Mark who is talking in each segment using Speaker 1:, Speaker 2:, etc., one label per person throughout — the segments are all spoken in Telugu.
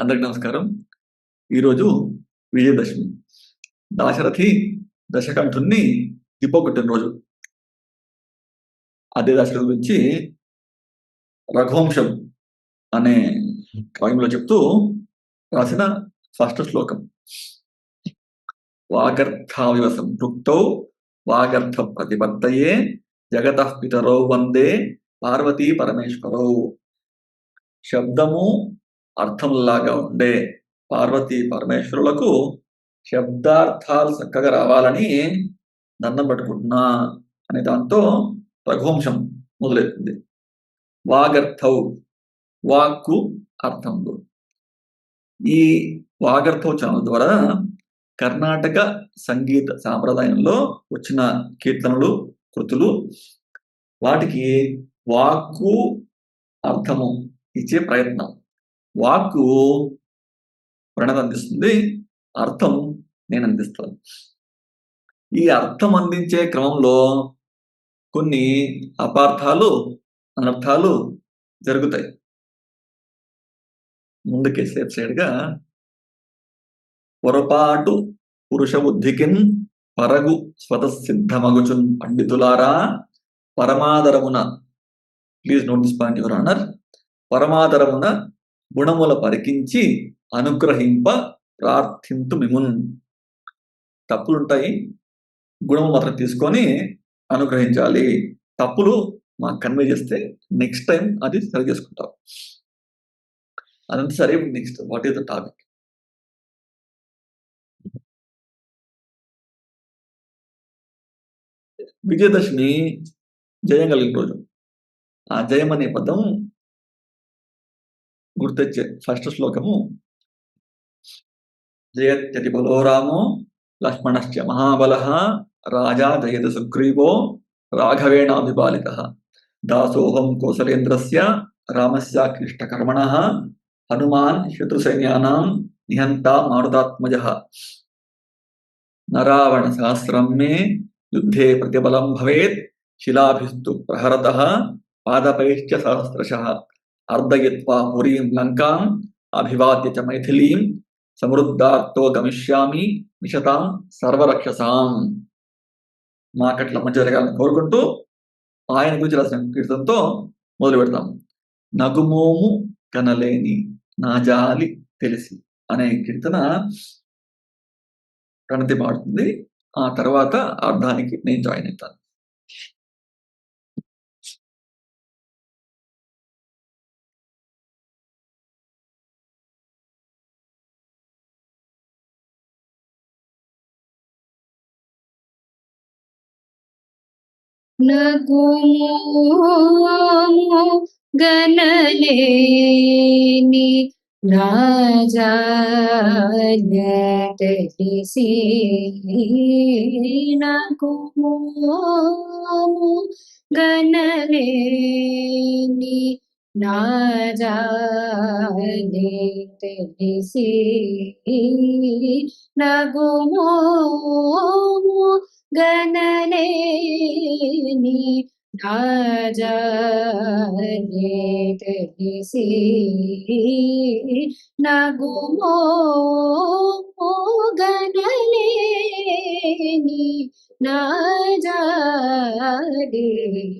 Speaker 1: అందరికి నమస్కారం. ఈరోజు విజయదశమి. దాశరథి దశకంఠుణ్ణి తిప్పొకొట్టిన రోజు అదే దశరథి గురించి రఘువంశం అనే కావ్యంలో చెప్తూ రాసిన ఫస్ట్ శ్లోకం. వాగర్థావివ సంపృక్తౌ వాగర్థ ప్రతిపత్తయే జగత పితరో వందే పార్వతీ పరమేశ్వరౌ. శబ్దము అర్థంలాగా ఉండే పార్వతీ పరమేశ్వరులకు శబ్దార్థాలు చక్కగా రావాలని దండం పెట్టుకుంటున్నా అనే దాంతో రఘువంశం మొదలవుతుంది వాగర్థౌ వాక్కు అర్థంలో. ఈ వాగర్థోచనం ద్వారా కర్ణాటక సంగీత సాంప్రదాయంలో వచ్చిన కీర్తనలు కృతులు వాటికి వాక్కు అర్థము ఇచ్చే ప్రయత్నం. వాక్కు ప్రణతి అందిస్తుంది అర్థం నేను అందిస్తాను ఈ అర్థం అందించే క్రమంలో కొన్ని అపార్థాలు అనర్థాలు జరుగుతాయి. ముందుకే సేఫ్ సైడ్గా పొరపాటు పురుష బుద్ధికిన్ పరగు స్వతసిద్ధమగుచున్ పండితులారా పరమాదరమున please note this point your honour పరమాదరమున గుణముల పరికించి అనుగ్రహింప ప్రార్థింతు మిమున్. తప్పులుంటాయి గుణము మాత్రం తీసుకొని అనుగ్రహించాలి. తప్పులు మాకు కన్వే చేస్తే నెక్స్ట్ టైం అది సరి చేసుకుంటాం. అదంతా సరే next what is the topic? Vijayadashami జయం కలిగిన రోజు. ఆ జయం అనే పదం గుర్తొచ్చే ఫస్ట్ శ్లోకము జయత్యతి బలో రామో లక్ష్మణశ్చ మహాబల రాజా జయత సుగ్రీవో రాఘవేణాభిపాలిత దాసోహం కోసలేంద్రస్య రామస్య క్లిష్టకర్మణ హనుమాన్ శత్రుసైన్యానాం నిహంతా మారుతాత్మజ నరావణ సహస్రం మే యుద్ధే ప్రతిబలం భవేత్ శిలాభిస్తు ప్రహరత పాదపైశ్చ సహస్రశ అర్ధయత్వా పురీం లంకాం అభివాద్య చ మైథిలీం సమృద్ధార్తో గమిష్యామి నిషతాం సర్వరక్షసాం మాకట్ల మంచి జరగాలని కోరుకుంటూ ఆయన గురించి రాసిన కీర్తనతో మొదలు పెడతాం. నగుమోము కనలేని నా జాలి తెలిసి అనే కీర్తన ప్రణతి పాడుతుంది. ఆ తర్వాత అర్థానికి నేను జాయిన్ అవుతాను.
Speaker 2: నగుమోము గనలేని రాజాసి నగుమోము గనలేని నాజాలే తెలిసి నగుమోము గణలేని రాజాలే తెలిసి నగుమో గణలేని నాజాలే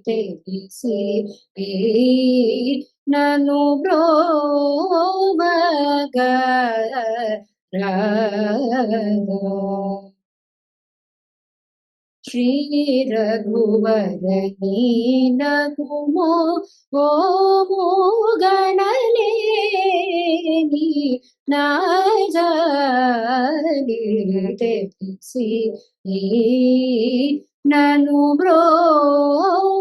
Speaker 2: తెలిసి నను श्रीरघुवरहीनगुमो गोमो गणलेनि न जालितेसि ननु ब्रोमग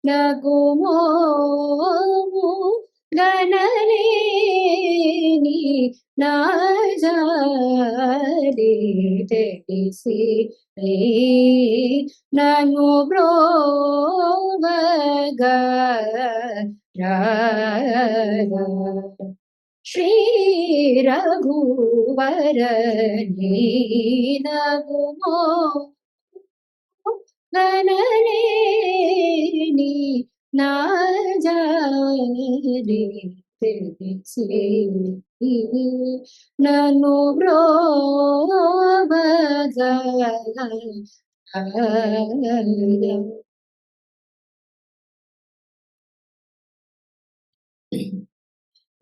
Speaker 2: శ్రీ రఘువరణి నగుమో గణలేని నాజాలి తెలిసి నను బ్రోబగా రాధా శ్రీ రఘువరణి నగుమో గనలేని నా జాలి తెలిసి నన్ను బ్రోవగా రాగా శ్రీ రఘువర నగుమో గనలేని నా జాలి తెలిసి నన్ను బ్రోవగా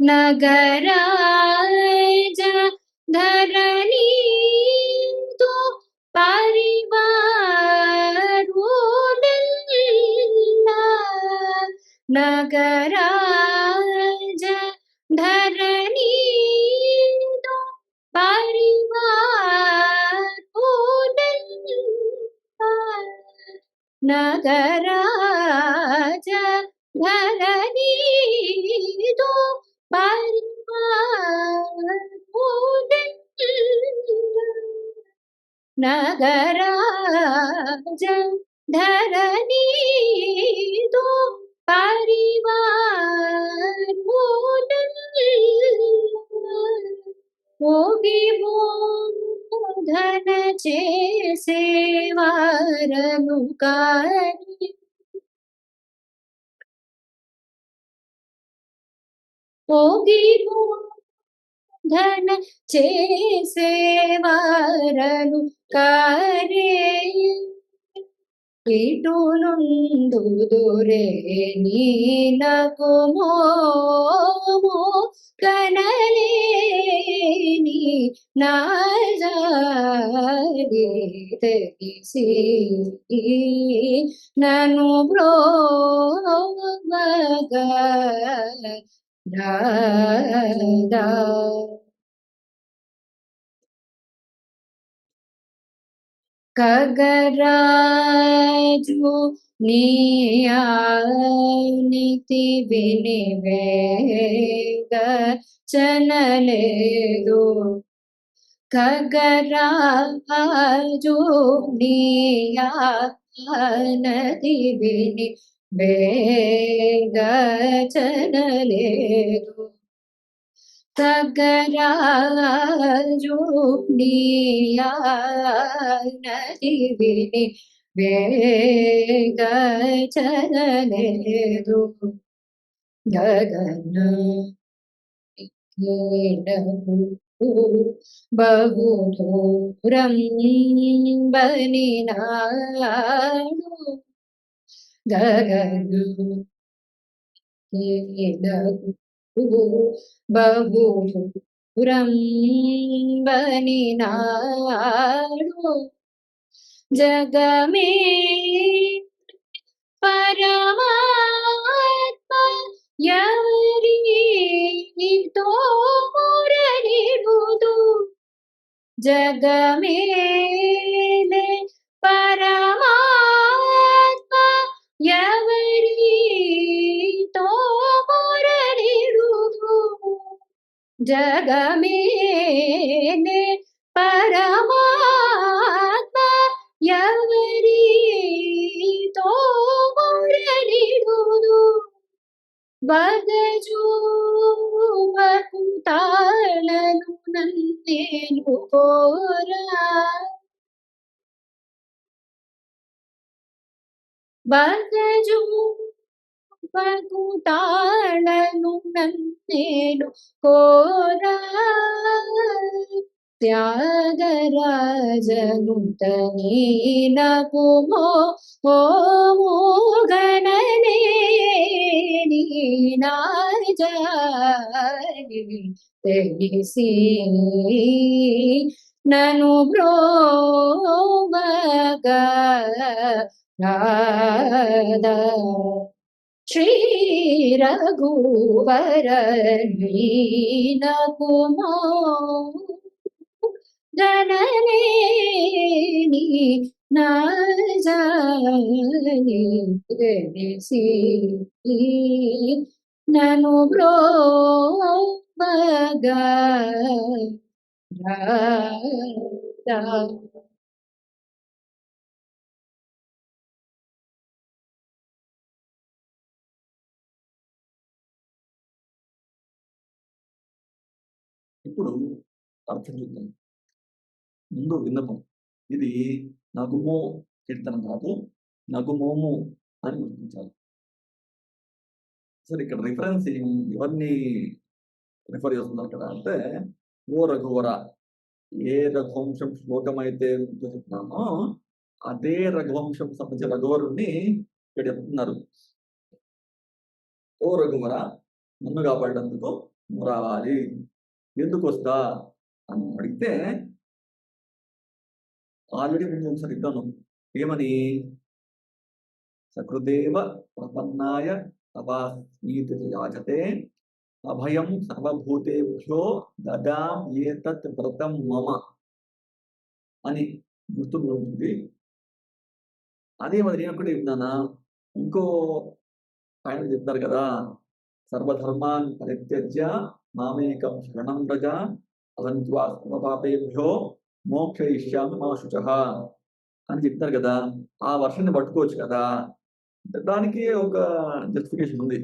Speaker 2: नगराज धरणी तो परिवारोदल्ला नगराज धरणी तो परिवारोदल्ला नगराज धरणी तो नगराज धरणी సేవారను కాని పోగిము ధన చేసేవారను కారే ఇటు నుందుదురే నీలకు మోము కనలేని నా జాలి తెలిసి నన్ను బ్రోవగా ಕಗರಾಜು ನಿಯನಿತಿ ವಿನಿವೇಗ ಚನಲೆದು ಕಗರಾಜು ನಿಯನತಿ ವಿನಿ ಬೇಗ ಚನಲೆದು తగరాజోనియానదివిని వేగచనలేదు గగన బహు దూరం బనినాడు గగన బహురం బని నాడు జగమే పరమాత్మ ఎవరితో మురళిడుదు జగమేలే జగమేలే పరమాత్మ ఎవరితో మురళిడుదు బగజూమకు తాళను నన్నేను కోరా బగజూమకు తాళను నన్నేను కోరా త్యాగరాజను తనీనకు మో ఓ మోగనలేని నాజాలి తెలిసి నను బ్రోవగా రాధా శ్రీ రఘువర నీనకు మో గణనేని నా జాలి నీ తెలిసి నను బ్రోబగా
Speaker 1: ఇప్పుడు అర్థం చూద్దాం. ముందు విన్నపం. ఇది నగుమో కీర్తన కాదు నగుమోము అని గుర్తించాలి. సరే ఇక్కడ రిఫరెన్స్ ఎవరిని రిఫర్ చేస్తున్నారు ఇక్కడ అంటే ఓ రఘువర ఏ రఘువంశం శ్లోకం అయితే చెప్తున్నామో అదే రఘువంశం సంబంధించిన రఘువరుణ్ణి ఇక్కడ చెప్తున్నారు. ఓ రఘువర నన్ను కాపాడేందుకు రావాలి ఎందుకు వస్తా అని అడిగితే ఆల్రెడీ ముందు ఒకసారి ఇద్దాను. ఏమని? సకృదేవ ప్రపన్నాయ తవాస్మీతి యాచతే అభయం సర్వభూతేభ్యో దదా ఏతత్ వ్రతం మమ అని గుర్తుంటుంది అదే మరి నేను కూడా చెప్తున్నానా ఇంకో ఆయన చెప్తారు కదా సర్వధర్మాన్ పరిత్యజ్య మామేకం శరణం వ్రజ అదంత్వా పాపేభ్యో మోక్షయిష్యామి మా శుచ అని చెప్తారు కదా ఆ వర్షాన్ని పట్టుకోవచ్చు కదా దానికి ఒక జస్టిఫికేషన్ ఉంది.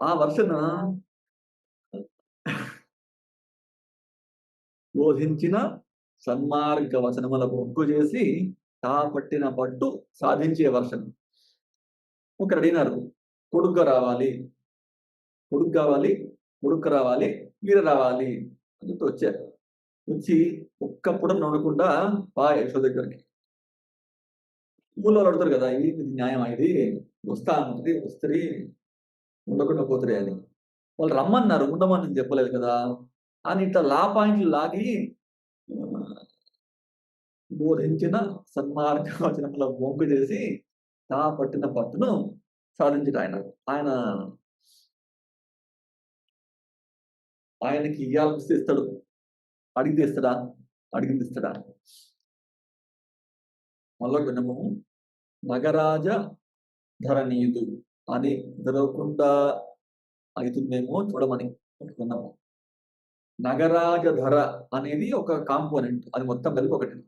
Speaker 1: ఆ వర్షన బోధించిన సన్మార్గ వచనముల బొగ్గు చేసి తా పట్టిన పట్టు సాధించే వర్షం. ఒకరు అడిగినారు కొడుకు రావాలి. కొడుకు కావాలి కొడుకు రావాలి వీర రావాలి అని చెప్పి వచ్చారు. వచ్చి ఒక్కప్పుడు నడకుండా బా యశో దగ్గరికి. ఊళ్ళో వాళ్ళు అడుగుతారు కదా ఇది న్యాయం ఇది? వస్తా అంటది వస్తుంది ఉండకుండా పోతుంది అని. వాళ్ళు రమ్మన్నారు ఉండమని చెప్పలేదు కదా అని ఇట్లా లా పాయింట్లు లాగి బోధించిన సన్మార్గ వచనముల మొగ్గు చేసి తా పట్టిన పట్టును సాధించడు ఆయన. ఆయన ఆయనకి ఇయ్యాల్సి ఇస్తాడు అడిగితే ఇస్తాడా అడిగింది ఇస్తాడా? మళ్ళా వినము. నగరాజ ధరణీయుడు అని జరగకుండా అవుతుందేమో చూడమని విన్నాము. నగరాజ ధర అనేది ఒక కాంపోనెంట్. అది మొత్తం కలిపి ఒకటి.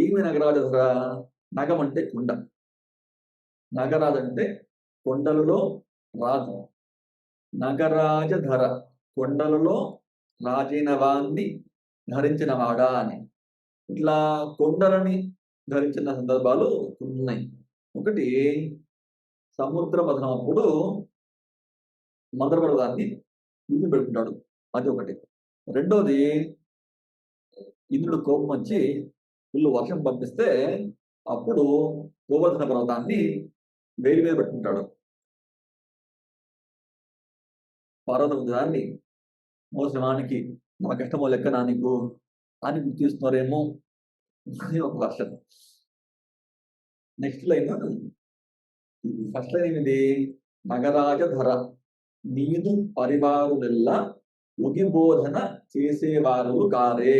Speaker 1: ఏమి నగరాజ ధర? నగం అంటే కుండ. నగరాజు అంటే కొండలలో రాజు. నగరాజధర కొండలలో రాజైన వాణ్ణి ధరించిన వాడా అని. ఇట్లా కొండలని ధరించిన సందర్భాలు ఉన్నాయి ఒకటి సముద్ర పథనం అప్పుడు మంత్రపర్వతాన్ని ఇంటి పెట్టుకుంటాడు అది ఒకటి. రెండోది ఇంద్రుడు కోపం వచ్చి ఇల్లు వర్షం పంపిస్తే అప్పుడు గోవర్ధన పర్వతాన్ని వేలి మీద పెట్టుకుంటాడు పర్వతం దాన్ని మోసమానికి నా కష్టమో లెక్క నా నీకు? అని గుర్తిస్తున్నారేమో అని ఒక వర్షం నెక్స్ట్ లైన్ ఫస్ట్ లైన్ ఏమిది నగరాజ ధర నీదు పరివారులెల్లా ఉగిబోధన చేసేవారు కారే.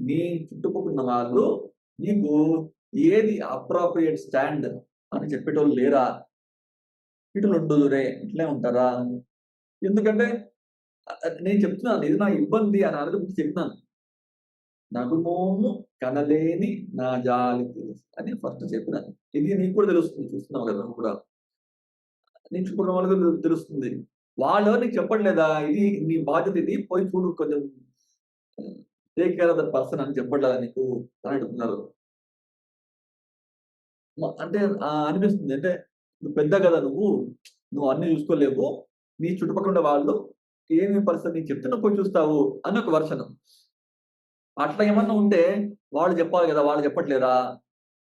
Speaker 1: నీ చుట్టుపక్కల వాళ్ళు నీకు ఏది అప్రాప్రియేట్ స్టాండ్ అని చెప్పేటోళ్ళు లేరా? ఇటు ఉండుదురే ఇట్లే ఉంటారా? ఎందుకంటే నేను చెప్తున్నాను ఇది నా ఇబ్బంది అని అర్థం చెప్తున్నాను. నగుమోము కనలేని నా జాలి తెలుసు అని ఫస్ట్ చెప్పినాను ఇది నీకు కూడా తెలుస్తుంది చూస్తున్నావు కదా నువ్వు కూడా. నీ వాళ్ళకి తెలుస్తుంది. వాళ్ళు నీకు చెప్పట్లేదా? ఇది నీ బాధ్యత ఇది పోయి చూడు కొంచెం. Take care of the person అని చెప్పట్లేదా నీకు? అని అడుగుతున్నారు. అంటే అనిపిస్తుంది. అంటే నువ్వు పెద్ద కదా నువ్వు నువ్వు అన్ని చూసుకోలేవు. నీ చుట్టుపక్కల ఉన్న వాళ్ళు ఏమి పరిస్థితి నీకు చెప్తే నువ్వు పోయి చూస్తావు అని ఒక వర్షనం. అట్లా ఏమన్నా ఉంటే వాళ్ళు చెప్పాలి కదా వాళ్ళు చెప్పట్లేరా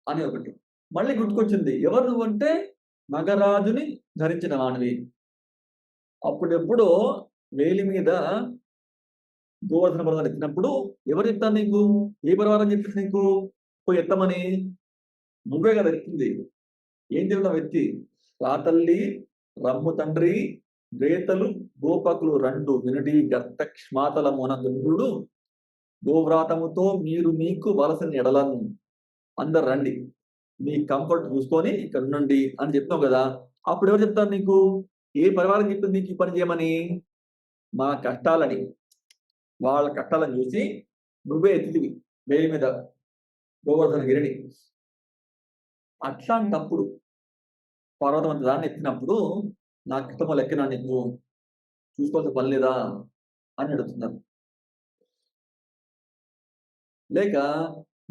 Speaker 1: అని ఒకటి. మళ్ళీ గుర్తుకొచ్చింది ఎవరు నువ్వు అంటే నగరాజుని ధరించిన వాణివి అప్పుడెప్పుడో వేలి మీద గోవర్ధన పర్వతాన్ని ఎత్తినప్పుడు ఎవరు చెప్తారు నీకు? ఏ పర్వాలని చెప్పింది నీకు? పోయి ఎత్తమని? నువ్వే కదా ఎత్తింది. ఏం చెప్తావు ఎత్తి రాతల్లి రమ్ము తండ్రి రేతలు గోపకులు రెండు వినడి గర్త క్షమాతల మోనందుడు గోవ్రాతముతో మీరు మీకు వలసిన ఎడలను అందరు రండి. మీ కంఫర్ట్ చూసుకొని ఇక్కడ ఉండండి అని చెప్తాం కదా. అప్పుడు ఎవరు చెప్తారు నీకు? ఏ పరివారం చెప్తుంది నీకు ఈ పని చేయమని? మా కష్టాలని వాళ్ళ కష్టాలను చూసి నువ్వే ఎత్తిదివి వేలి మీద గోవర్ధన గిరిని. అట్లాంటప్పుడు పర్వతం దాన్ని ఎత్తినప్పుడు నా కష్టమో లెక్కన నీకు చూసుకోవాల్సిన పని లేదా అని అడుగుతున్నారు. లేక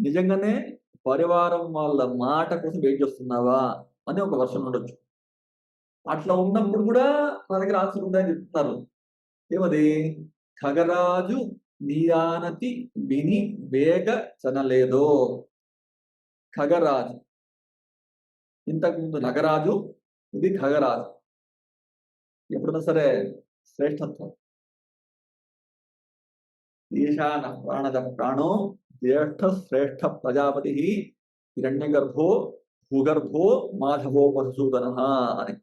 Speaker 1: నిజంగానే పరివారం వాళ్ళ మాట కోసం వెయిట్ చేస్తున్నావా అని ఒక వర్షం ఉండొచ్చు. అట్లా ఉన్నప్పుడు కూడా నా దగ్గర ఆన్సర్ ఉందని చెప్తున్నారు. ఏమది? ఖగరాజు నీయానతి విని వేగ చనలేదో. ఖగరాజు. ఇంతకుముందు నగరాజు ఇది ఖగరాజు. ఎప్పుడైనా సరే శ్రేష్టత్వం ఈశాన ప్రాణద ప్రాణో జ్యేష్ఠ శ్రేష్ఠ ప్రజాపతి హిరణ్యగర్భో భూగర్భో మాధవో మధుసూదన అని.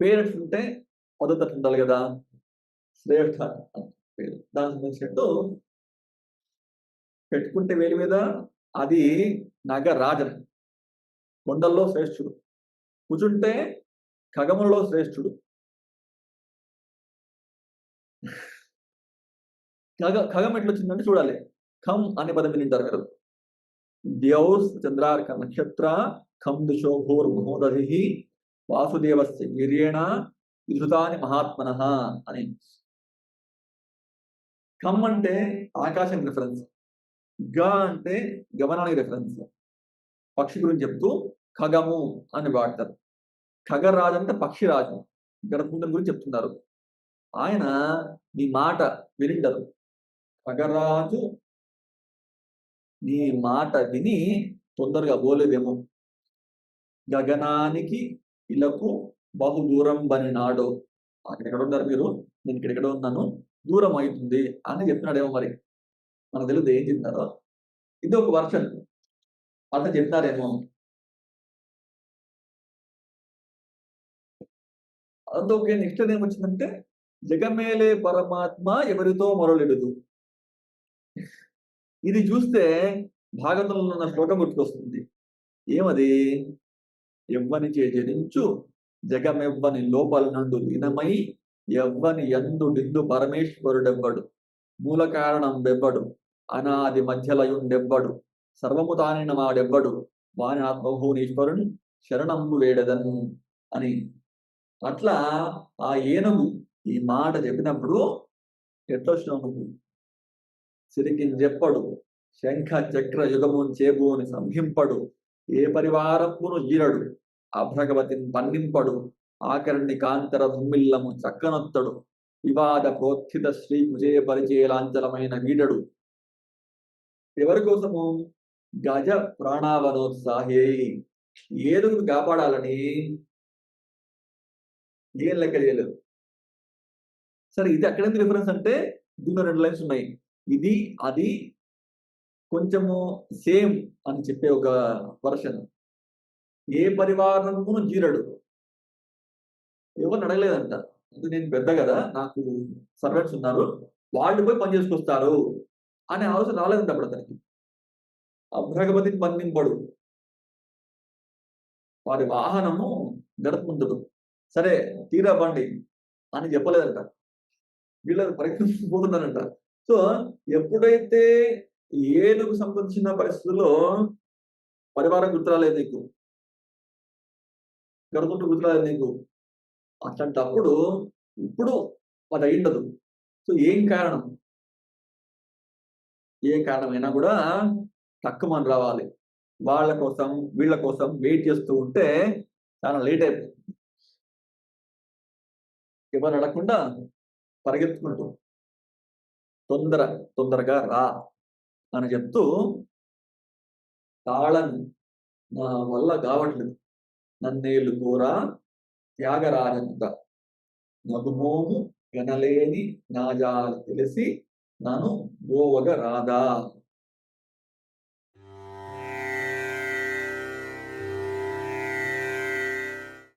Speaker 1: పేరెంట్స్ ఉంటే మొదట ఉండాలి కదా. శ్రేష్ఠ పేరు. దానికి సంబంధించినట్టు పెట్టుకుంటే వేలి మీద అది నగరాజన్ కొండల్లో శ్రేష్ఠుడు. కూర్చుంటే ఖగములలో శ్రేష్ఠుడు. ఖగ ఖగం ఎట్లొచ్చిందంటే చూడాలి. ఖం అనే పదం వినింటారు మీరు ద్యౌస్ చంద్రార్క నక్షత్ర ఖం దిశోభూర్ మహోదధి వాసుదేవస్య వీర్యేణ విధృతాని మహాత్మన అని. ఖమ్ అంటే ఆకాశం రిఫరెన్స్ గ అంటే గమనానికి రిఫరెన్స్ పక్షి గురించి చెప్తూ ఖగము అని వాడతారు. ఖగరాజు అంటే పక్షిరాజు. గరుత్మంతుని గురించి చెప్తున్నారు ఆయన నీ మాట వినిండరు ఖగరాజు నీ మాట విని తొందరగా పోలేదేమో గగనానికి ఇలకు బహు దూరం బని నాడు. అక్కడ ఎక్కడ ఉన్నారు మీరు? నేను ఇక్కడ ఎక్కడ ఉన్నాను? దూరం అవుతుంది అని చెప్తున్నాడేమో మరి. మనకు తెలియదు ఏం చెప్తున్నారో. ఇది ఒక వర్షన్. అట్లా చెప్తారేమో. అందుకే నెక్స్ట్ ఏమొచ్చిందంటే జగమేలే పరమాత్మ ఎవరితో మరలెడదు. ఇది చూస్తే భాగవతంలో ఉన్న శ్లోకం గుర్తుకొస్తుంది. ఏమది? ఎవ్వని చేజరించు జగమెవ్వని లోపల నందు లీనమై ఎవ్వని ఎందు డిందు పరమేశ్వరుడెవ్వడు. మూల కారణం వెవ్వడు అనాది మధ్యలయుండెవ్వడు సర్వము తానిన వాడెవ్వడు వాని ఆత్మభూనీశ్వరుని శరణంబు వేడదన్ అని అట్లా ఆ ఏనుగు ఈ మాట చెప్పినప్పుడు ఎట్లొచ్చినావు నువ్వు సిరికి చెప్పడు శంఖ చక్ర యుగమున్ చేబూని సంహింపడు ఏ పరివారమును ఈరడు అభ్రగవతిని పన్నింపడు ఆకరణి కాంతర దుమ్మిల్లము చక్కనొత్తడు వివాద ప్రోత్థిత శ్రీ కుజయ పరిచయలాంచలమైన వీడడు. ఎవరి కోసము? గజ ప్రాణావనోత్సాహే ఏదుగురు కాపాడాలని ఏం లెక్క చేయలేదు. సరే ఇది అక్కడెందుకు డిఫరెన్స్ అంటే దీంట్లో రెండు లైన్స్ ఉన్నాయి. ఇది అది కొంచెము సేమ్ అని చెప్పే ఒక వర్షన్ ఏ పరివారమును జీరడు. ఎవరు అడగలేదంట అంటే నేను పెద్ద కదా నాకు సర్వెంట్స్ ఉన్నారు. వాళ్ళు పోయి పని చేసుకొస్తారు అనే ఆలోచన రాలేదంట అప్పుడు అతనికి. అభ్రగపతిని బంధింపడు వారి వాహనము గడపముందుడు సరే తీరా బండి. అని చెప్పలేదంట. వీళ్ళు పరిగణించబోతున్నారంట సో ఎప్పుడైతే ఏనుగు సంబంధించిన పరిస్థితుల్లో పరివారం గుర్తురాలేదు నీకు? గడుతుంటూ గుర్తురాలేదు నీకు? అట్లాంటప్పుడు ఇప్పుడు అది అయ్యిండదు. సో ఏం కారణం? ఏ కారణమైనా కూడా తక్కువ మంది రావాలి. వాళ్ళ కోసం వీళ్ళ కోసం వెయిట్ చేస్తూ ఉంటే చాలా లేట్ అయిపోతుంది. ఎవరు అడగకుండా పరిగెత్తుకుంటూ తొందర తొందరగా రా అని చెప్తూ తాళను నా వల్ల కావట్లేదు. నన్నేళ్ళు కూర త్యాగరాజంత నగుమోము ఎనలేని నాజాలు తెలిసి నన్ను గోవగ రాదా.